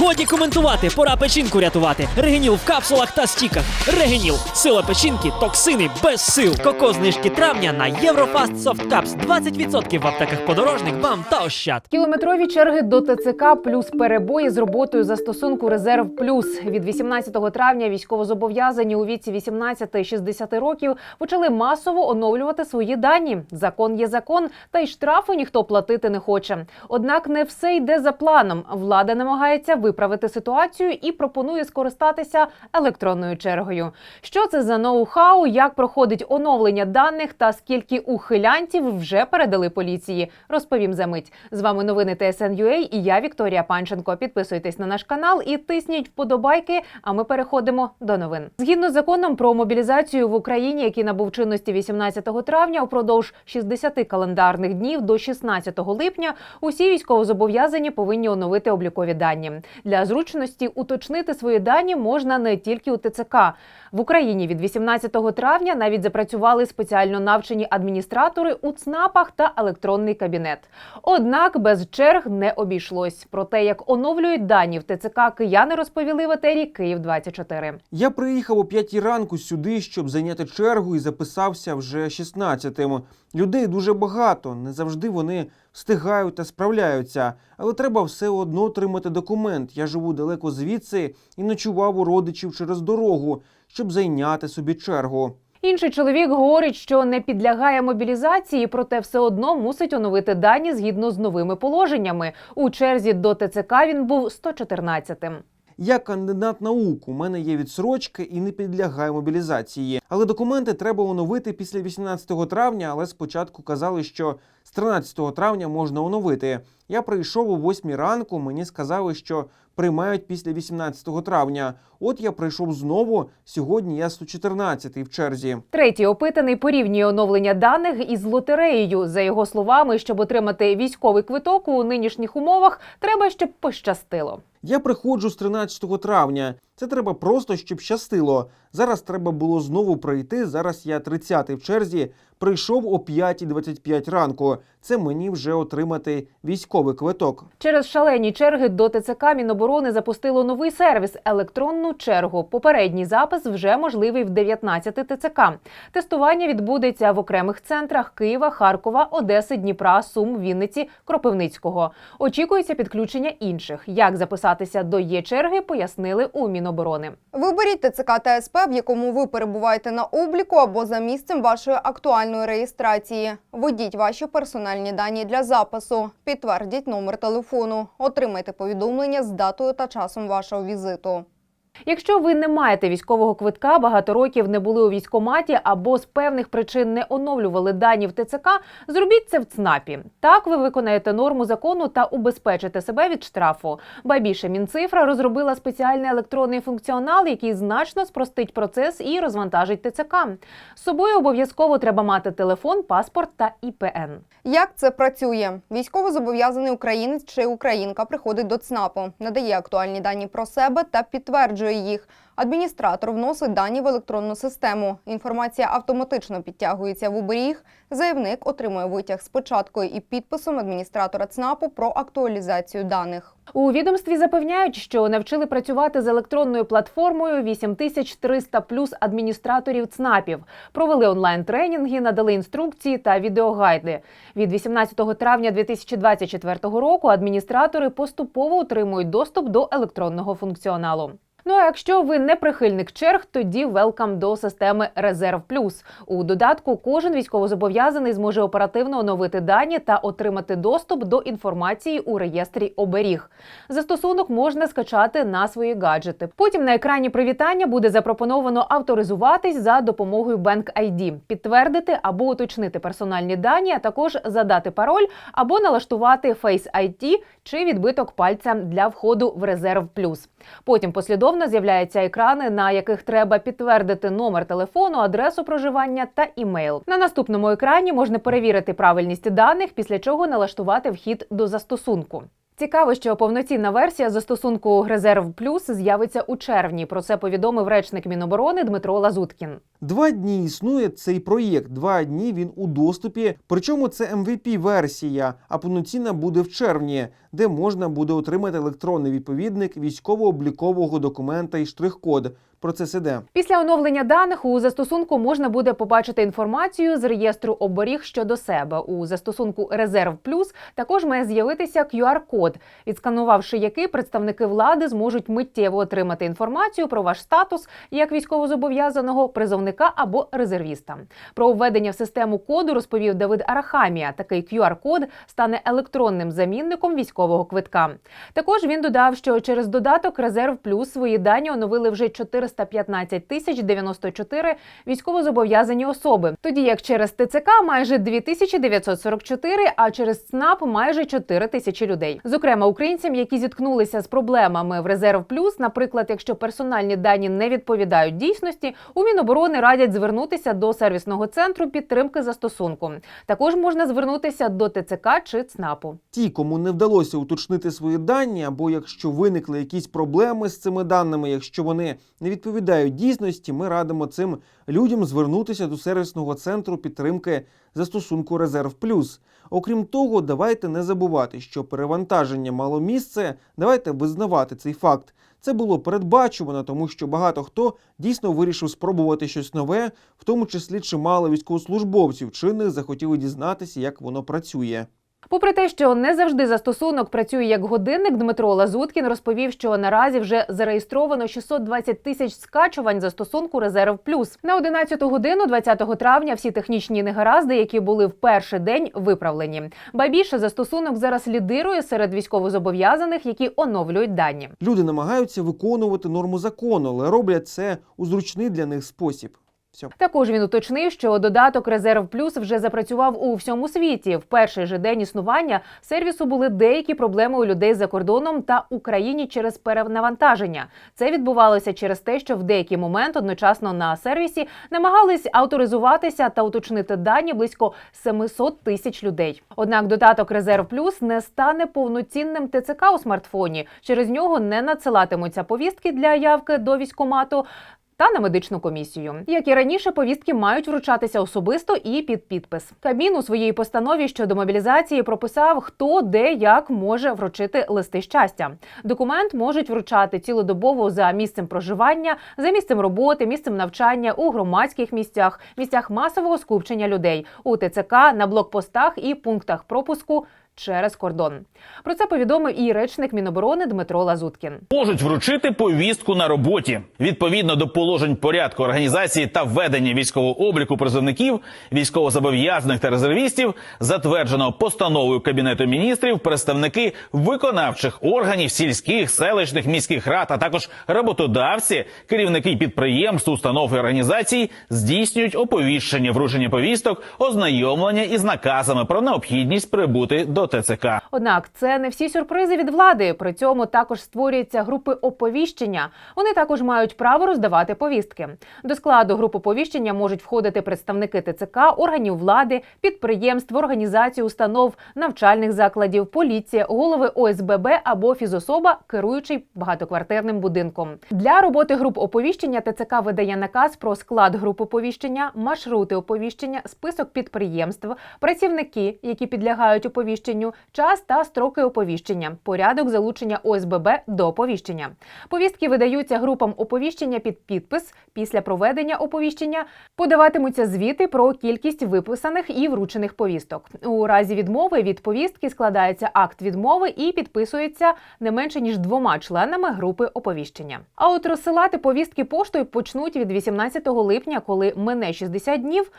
Годі коментувати, пора печінку рятувати. Регеніл в капсулах та стіках. Регеніл. Сила печінки, токсини без сил. Коко знижки травня на Єврофаст Caps. 20% в аптеках подорожник, вам та ощад. Кілометрові черги до ТЦК плюс перебої з роботою застосунку Резерв Плюс від 18 травня військовозобов'язані у віці 18-60 років почали масово оновлювати свої дані. Закон є закон, та й штрафу ніхто платити не хоче. Однак не все йде за планом. Влада намагається виправити ситуацію і пропонує скористатися електронною чергою. Що це за ноу-хау, як проходить оновлення даних та скільки ухилянтів вже передали поліції? Розповім за мить. З вами новини ТСН.UA і я Вікторія Панченко. Підписуйтесь на наш канал і тисніть вподобайки. А ми переходимо до новин. Згідно з законом про мобілізацію в Україні, який набув чинності 18 травня, упродовж 60 календарних днів до 16 липня усі військовозобов'язані повинні оновити облікові дані. Для зручності уточнити свої дані можна не тільки у ТЦК. В Україні від 18 травня навіть запрацювали спеціально навчені адміністратори у ЦНАПах та електронний кабінет. Однак без черг не обійшлось. Про те, як оновлюють дані в ТЦК, кияни розповіли в етері Київ 24 Я приїхав о 5 ранку сюди, щоб зайняти чергу і записався вже 16-тим. Людей дуже багато, не завжди вони встигають та справляються, але треба все одно отримати документ. Я живу далеко звідси і ночував у родичів через дорогу, щоб зайняти собі чергу. Інший чоловік говорить, що не підлягає мобілізації, проте все одно мусить оновити дані згідно з новими положеннями. У черзі до ТЦК він був 114-тим. Я кандидат наук, у мене є відсрочка і не підлягає мобілізації. Але документи треба оновити після 18 травня, але спочатку казали, що з 13 травня можна оновити. Я прийшов о 8 ранку, мені сказали, що приймають після 18 травня. От я прийшов знову. Сьогодні я 114 в черзі. Третій опитаний порівнює оновлення даних із лотереєю. За його словами, щоб отримати військовий квиток у нинішніх умовах, треба, щоб пощастило. Я приходжу з 13 травня. Це треба просто, щоб щастило. Зараз треба було знову прийти. Зараз я 30 в черзі. Прийшов о 5.25 ранку. Це мені вже отримати військовий квиток. Через шалені черги до ТЦК Міноборони запустило новий сервіс електронну чергу. Попередній запис вже можливий в 19 ТЦК. Тестування відбудеться в окремих центрах Києва, Харкова, Одеси, Дніпра, Сум, Вінниці, Кропивницького. Очікується підключення інших. Як записатися до є черги, пояснили у Міноборони. Виберіть ТЦК та СП, в якому ви перебуваєте на обліку або за місцем вашої актуальної реєстрації. Введіть ваші персональні дані для запису. Підтвердіть номер телефону. Отримайте повідомлення з датою та часом вашого візиту. Якщо ви не маєте військового квитка, багато років не були у військкоматі або з певних причин не оновлювали дані в ТЦК, зробіть це в ЦНАПі. Так ви виконаєте норму закону та убезпечите себе від штрафу. Ба більше Мінцифра розробила спеціальний електронний функціонал, який значно спростить процес і розвантажить ТЦК. З собою обов'язково треба мати телефон, паспорт та ІПН. Як це працює? Військовозобов'язаний українець чи українка приходить до ЦНАПу, надає актуальні дані про себе та підтверджує їх. Адміністратор вносить дані в електронну систему. Інформація автоматично підтягується в оберіг. Заявник отримує витяг з початкою і підписом адміністратора ЦНАПу про актуалізацію даних. У відомстві запевняють, що навчили працювати з електронною платформою 8300 плюс адміністраторів ЦНАПів. Провели онлайн-тренінги, надали інструкції та відеогайди. Від 18 травня 2024 року адміністратори поступово отримують доступ до електронного функціоналу. Ну а якщо ви не прихильник черг, тоді велкам до системи Резерв Плюс. У додатку кожен військовозобов'язаний зможе оперативно оновити дані та отримати доступ до інформації у реєстрі оберіг. Застосунок можна скачати на свої гаджети. Потім на екрані привітання буде запропоновано авторизуватись за допомогою Bank ID, підтвердити або уточнити персональні дані, а також задати пароль або налаштувати Face ID чи відбиток пальця для входу в Резерв Плюс. Потім послідовно з'являються екрани, на яких треба підтвердити номер телефону, адресу проживання та імейл. На наступному екрані можна перевірити правильність даних, після чого налаштувати вхід до застосунку. Цікаво, що повноцінна версія застосунку Резерв Плюс з'явиться у червні. Про це повідомив речник Міноборони Дмитро Лазуткін. Два дні існує цей проєкт. Два дні він у доступі. Причому це mvp версія, а повноцінна буде в червні, де можна буде отримати електронний відповідник військово-облікового документа і штрих-код. Процес іде. Після оновлення даних у застосунку можна буде побачити інформацію з реєстру оберіг щодо себе. У застосунку Резерв Плюс також має з'явитися QR-код, відсканувавши який представники влади зможуть миттєво отримати інформацію про ваш статус як військовозобов'язаного призовника або резервіста. Про введення в систему коду розповів Давид Арахамія. Такий QR-код стане електронним замінником військового квитка. Також він додав, що через додаток Резерв Плюс свої дані оновили вже 415 тисяч 94 військовозобов'язані особи. Тоді як через ТЦК майже 2944, а через ЦНАП майже 4 тисячі людей. Зокрема, українцям, які зіткнулися з проблемами в Резерв Плюс, наприклад, якщо персональні дані не відповідають дійсності, у Міноборони радять звернутися до сервісного центру підтримки застосунку. Також можна звернутися до ТЦК чи ЦНАПу. Ті, кому не вдалося уточнити свої дані, або якщо виникли якісь проблеми з цими даними, якщо вони не відповідають дійсності, ми радимо цим людям звернутися до сервісного центру підтримки застосунку Резерв Плюс. Окрім того, давайте не забувати, що перевантаження мало місце. Давайте визнавати цей факт. Це було передбачувано, тому що багато хто дійсно вирішив спробувати щось нове, в тому числі чимало військовослужбовців чинних захотіли дізнатися, як воно працює. Попри те, що не завжди застосунок працює як годинник, Дмитро Лазуткін розповів, що наразі вже зареєстровано 620 тисяч скачувань застосунку Резерв Плюс. На 11 годину 20 травня всі технічні негаразди, які були в перший день, виправлені. Ба більше застосунок зараз лідирує серед військовозобов'язаних, які оновлюють дані. Люди намагаються виконувати норму закону, але роблять це у зручний для них спосіб. Все. Також він уточнив, що додаток Резерв Плюс вже запрацював у всьому світі. В перший же день існування сервісу були деякі проблеми у людей за кордоном та Україні через перенавантаження. Це відбувалося через те, що в деякий момент одночасно на сервісі намагались авторизуватися та уточнити дані близько 700 тисяч людей. Однак додаток Резерв Плюс не стане повноцінним ТЦК у смартфоні. Через нього не надсилатимуться повістки для явки до військомату та на медичну комісію. Як і раніше, повістки мають вручатися особисто і під підпис. Кабмін у своїй постанові щодо мобілізації прописав, хто де як може вручити листи щастя. Документ можуть вручати цілодобово за місцем проживання, за місцем роботи, місцем навчання у громадських місцях, місцях масового скупчення людей у ТЦК, на блокпостах і пунктах пропуску. Через кордон про це повідомив і речник Міноборони Дмитро Лазуткін. можуть вручити повістку на роботі відповідно до положень порядку організації та введення військового обліку призовників, військовозобов'язаних та резервістів, затвердженого постановою кабінету міністрів, представники виконавчих органів сільських, селищних, міських рад, а також роботодавці, керівники підприємств, установ і організацій здійснюють оповіщення, вручення повісток, ознайомлення із наказами про необхідність прибути до ТЦК. Однак це не всі сюрпризи від влади. При цьому також створюються групи оповіщення. Вони також мають право роздавати повістки. До складу груп оповіщення можуть входити представники ТЦК, органів влади, підприємств, організацій, установ, навчальних закладів, поліція, голови ОСББ або фізособа, керуючий багатоквартирним будинком. Для роботи груп оповіщення ТЦК видає наказ про склад груп оповіщення, маршрути оповіщення, список підприємств, працівники, які підлягають оповіщенню, час та строки оповіщення, порядок залучення ОСББ до оповіщення. Повістки видаються групам оповіщення під підпис. Після проведення оповіщення подаватимуться звіти про кількість виписаних і вручених повісток. У разі відмови від повістки складається акт відмови і підписується не менше ніж двома членами групи оповіщення. А от розсилати повістки поштою почнуть від 18 липня, коли мине 60 днів.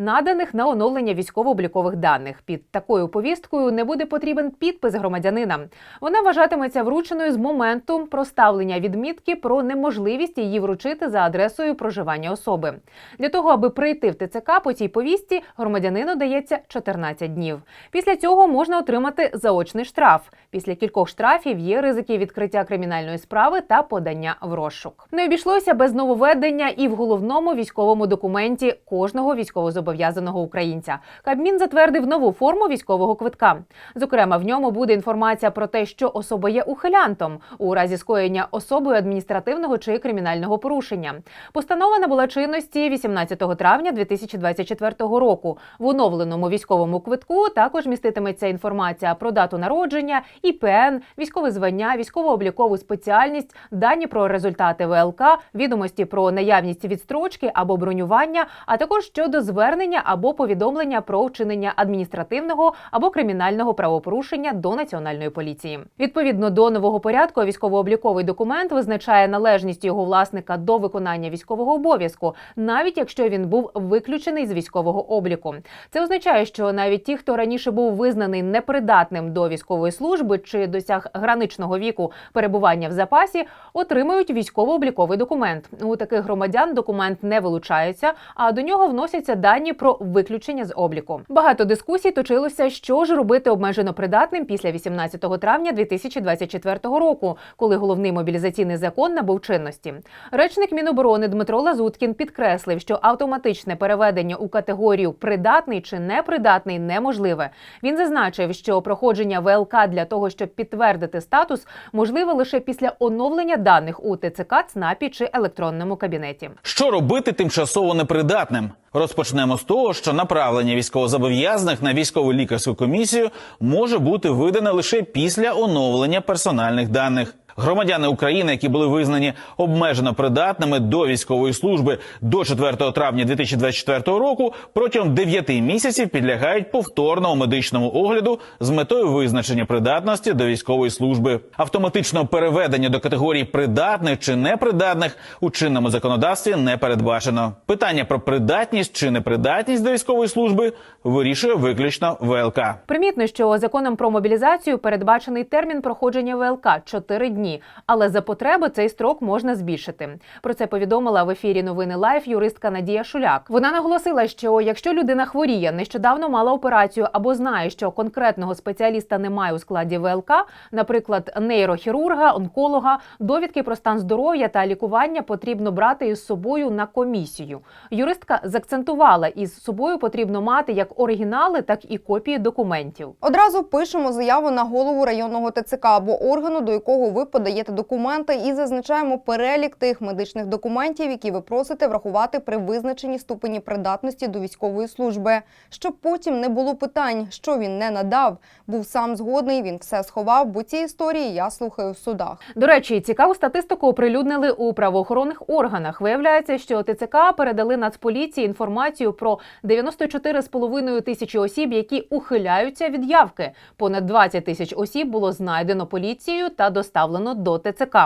Наданих на оновлення військово-облікових даних під такою повісткою не буде потрібен підпис громадянина. Вона вважатиметься врученою з моменту проставлення відмітки про неможливість її вручити за адресою проживання особи. Для того, аби прийти в ТЦК по цій повістці, громадянину дається 14 днів. Після цього можна отримати заочний штраф. Після кількох штрафів є ризики відкриття кримінальної справи та подання в розшук. Не обійшлося без нововведення і в головному військовому документі кожного військовозобов'язаного військовозобов'язаного українця. Кабмін затвердив нову форму військового квитка. Зокрема, в ньому буде інформація про те, що особа є ухилянтом у разі скоєння особою адміністративного чи кримінального порушення. Постанова набула чинності 18 травня 2024 року. В оновленому військовому квитку також міститиметься інформація про дату народження, ІПН, військове звання, військово-облікову спеціальність, дані про результати ВЛК, відомості про наявність відстрочки або бронювання, а також щодо звернення або повідомлення про вчинення адміністративного або кримінального правопорушення до національної поліції. Відповідно до нового порядку, військово-обліковий документ визначає належність його власника до виконання військового обов'язку, навіть якщо він був виключений з військового обліку. Це означає, що навіть ті, хто раніше був визнаний непридатним до військової служби чи досяг граничного віку перебування в запасі, отримають військово-обліковий документ. У таких громадян документ не вилучається, а до нього вносяться дані про виключення з обліку. Багато дискусій точилося, що ж робити обмежено придатним після 18 травня 2024 року, коли головний мобілізаційний закон набув чинності. Речник Міноборони Дмитро Лазуткін підкреслив, що автоматичне переведення у категорію придатний чи непридатний неможливе. Він зазначив, що проходження ВЛК для того, щоб підтвердити статус, можливе лише після оновлення даних у ТЦК, ЦНАПі чи електронному кабінеті. Що робити тимчасово непридатним? Розпочнемо з того, що направлення військовозобов'язаних на військову лікарську комісію може бути видане лише після оновлення персональних даних. Громадяни України, які були визнані обмежено придатними до військової служби до 4 травня 2024 року, протягом 9 місяців підлягають повторному медичному огляду з метою визначення придатності до військової служби. Автоматичного переведення до категорії придатних чи непридатних у чинному законодавстві не передбачено. Питання про придатність чи непридатність до військової служби вирішує виключно ВЛК. Примітно, що законом про мобілізацію передбачений термін проходження ВЛК 4 дні, але за потреби цей строк можна збільшити. Про це повідомила в ефірі новини Лайф юристка Надія Шуляк. Вона наголосила, що якщо людина хворіє, нещодавно мала операцію або знає, що конкретного спеціаліста немає у складі ВЛК, наприклад, нейрохірурга, онколога, довідки про стан здоров'я та лікування потрібно брати із собою на комісію. Юристка закцентувала, із собою потрібно мати як оригінали, так і копії документів. Одразу пишемо заяву на голову районного ТЦК або органу, до якого ви подаєте документи, і зазначаємо перелік тих медичних документів, які ви просите врахувати при визначенні ступені придатності до військової служби, щоб потім не було питань, що він не надав. Був сам згодний, він все сховав, бо ці історії я слухаю в судах. До речі, цікаву статистику оприлюднили у правоохоронних органах. Виявляється, що ТЦК передали Нацполіції інформацію про 94,5 тисячі осіб, які ухиляються від явки. Понад 20 тисяч осіб було знайдено поліцією та доставлено до ТЦК.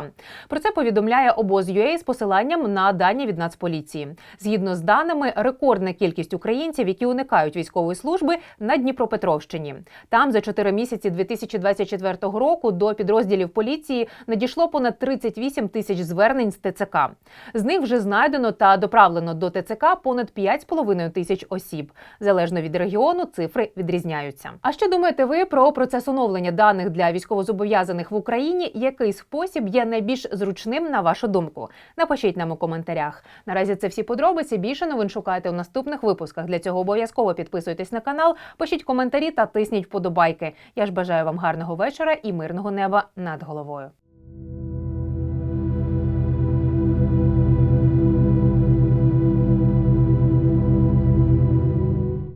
Про це повідомляє обоз.UA з посиланням на дані від Нацполіції. Згідно з даними, рекордна кількість українців, які уникають військової служби на Дніпропетровщині. Там за 4 місяці 2024 року до підрозділів поліції надійшло понад 38 тисяч звернень з ТЦК. З них вже знайдено та доправлено до ТЦК понад 5,5 тисяч осіб. Залежно від регіону, цифри відрізняються. А що думаєте ви про процес оновлення даних для військовозобов'язаних в Україні? Який спосіб є найбільш зручним на вашу думку? Напишіть нам у коментарях. Наразі це всі подробиці. Більше новин шукайте у наступних випусках. Для цього обов'язково підписуйтесь на канал, пишіть коментарі та тисніть вподобайки. Я ж бажаю вам гарного вечора і мирного неба над головою.